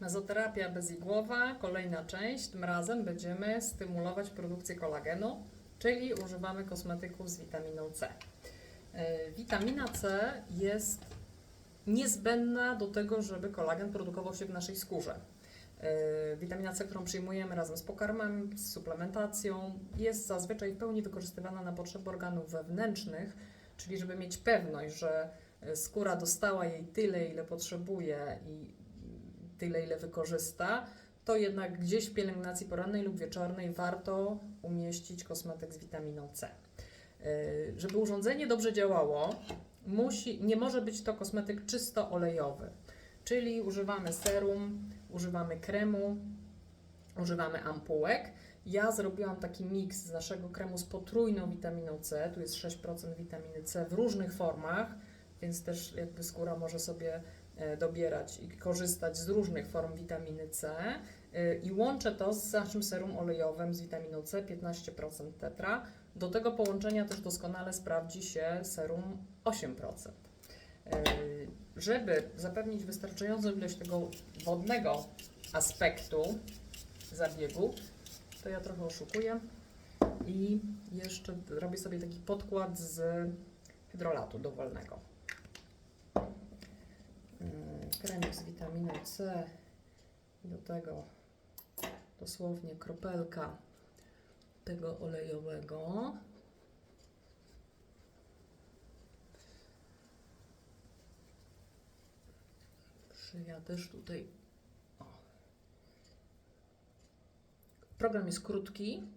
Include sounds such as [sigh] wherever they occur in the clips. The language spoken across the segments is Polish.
Mezoterapia bezigłowa, kolejna część. Tym razem będziemy stymulować produkcję kolagenu, czyli używamy kosmetyków z witaminą C. E, Witamina C jest niezbędna do tego, żeby kolagen produkował się w naszej skórze. E, Witamina C, którą przyjmujemy razem z pokarmem, z suplementacją, jest zazwyczaj w pełni wykorzystywana na potrzeby organów wewnętrznych, czyli żeby mieć pewność, że e, skóra dostała jej tyle, ile potrzebuje i tyle, ile wykorzysta, to jednak gdzieś w pielęgnacji porannej lub wieczornej warto umieścić kosmetyk z witaminą C. Yy, Żeby urządzenie dobrze działało, musi, nie może być to kosmetyk czysto olejowy, czyli używamy serum, używamy kremu, używamy ampułek. Ja zrobiłam taki miks z naszego kremu z potrójną witaminą C, tu jest 6% witaminy C w różnych formach, więc też jakby skóra może sobie e, dobierać i korzystać z różnych form witaminy C E, i łączę to z naszym serum olejowym z witaminą C 15% tetra. Do tego połączenia też doskonale sprawdzi się serum 8%. E, Żeby zapewnić wystarczającą ilość tego wodnego aspektu zabiegu, to ja trochę oszukuję i jeszcze robię sobie taki podkład z hydrolatu dowolnego. Kremik z witaminą C do tego dosłownie kropelka tego olejowego. Szyja też tutaj. O. Program jest krótki,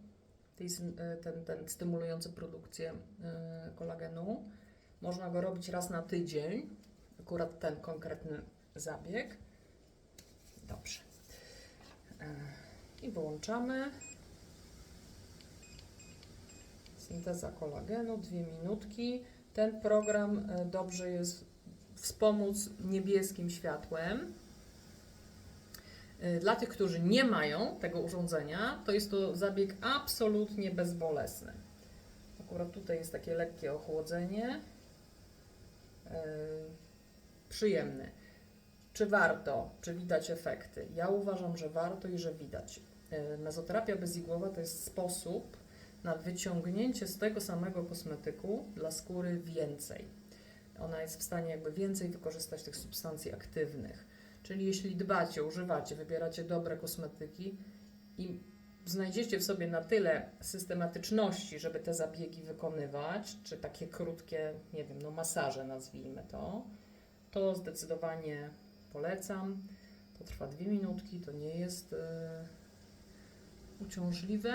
e, ten, ten stymulujący produkcję e, kolagenu. Można go robić raz na tydzień, akurat ten konkretny zabieg. Dobrze. E, I wyłączamy. Synteza kolagenu, dwie minutki. Ten program e, dobrze jest wspomóc niebieskim światłem. E, Dla tych, którzy nie mają tego urządzenia, to jest to zabieg absolutnie bezbolesny. Akurat tutaj jest takie lekkie ochłodzenie. E, Przyjemny. Czy warto? Czy widać efekty? Ja uważam, że warto i że widać. E, Mezoterapia bezigłowa to jest sposób na wyciągnięcie z tego samego kosmetyku dla skóry więcej. Ona jest w stanie jakby więcej wykorzystać tych substancji aktywnych. Czyli jeśli dbacie, używacie, wybieracie dobre kosmetyki i znajdziecie w sobie na tyle systematyczności, żeby te zabiegi wykonywać, czy takie krótkie, nie wiem, no masaże nazwijmy to, to zdecydowanie polecam. To trwa dwie minutki, to nie jest e, uciążliwe.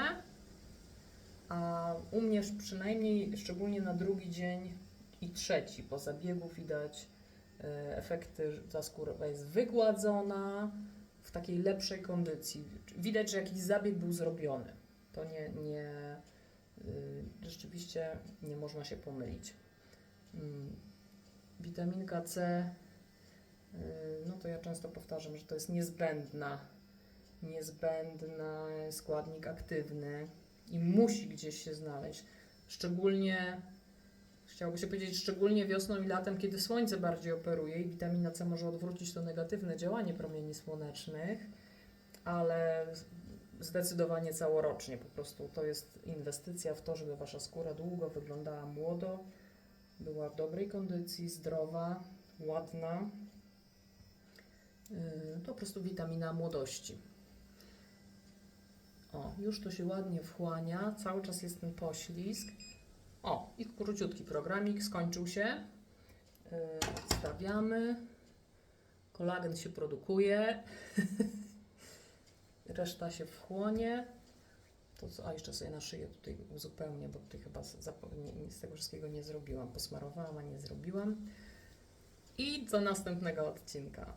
A u mnie przynajmniej, szczególnie na drugi dzień i trzeci po zabiegu widać e, efekty, że ta skóra jest wygładzona, w takiej lepszej kondycji. Widać, że jakiś zabieg był zrobiony. To nie, nie y, rzeczywiście nie można się pomylić. Mm, Witaminka C, no to ja często powtarzam, że to jest niezbędna, niezbędny składnik aktywny i musi gdzieś się znaleźć. Szczególnie, chciałoby się powiedzieć, szczególnie wiosną i latem, kiedy słońce bardziej operuje i witamina C może odwrócić to negatywne działanie promieni słonecznych, ale zdecydowanie całorocznie. Po prostu to jest inwestycja w to, żeby wasza skóra długo wyglądała młodo, była w dobrej kondycji, zdrowa, ładna. To po prostu witamina młodości. O, już to się ładnie wchłania, cały czas jest ten poślizg. O, i króciutki programik, skończył się. Odstawiamy. Kolagen się produkuje. [laughs] Reszta się wchłonie. To co, a jeszcze sobie na szyję tutaj uzupełnię, bo tutaj chyba z- z tego wszystkiego nie zrobiłam. Posmarowałam, a nie zrobiłam. I do następnego odcinka.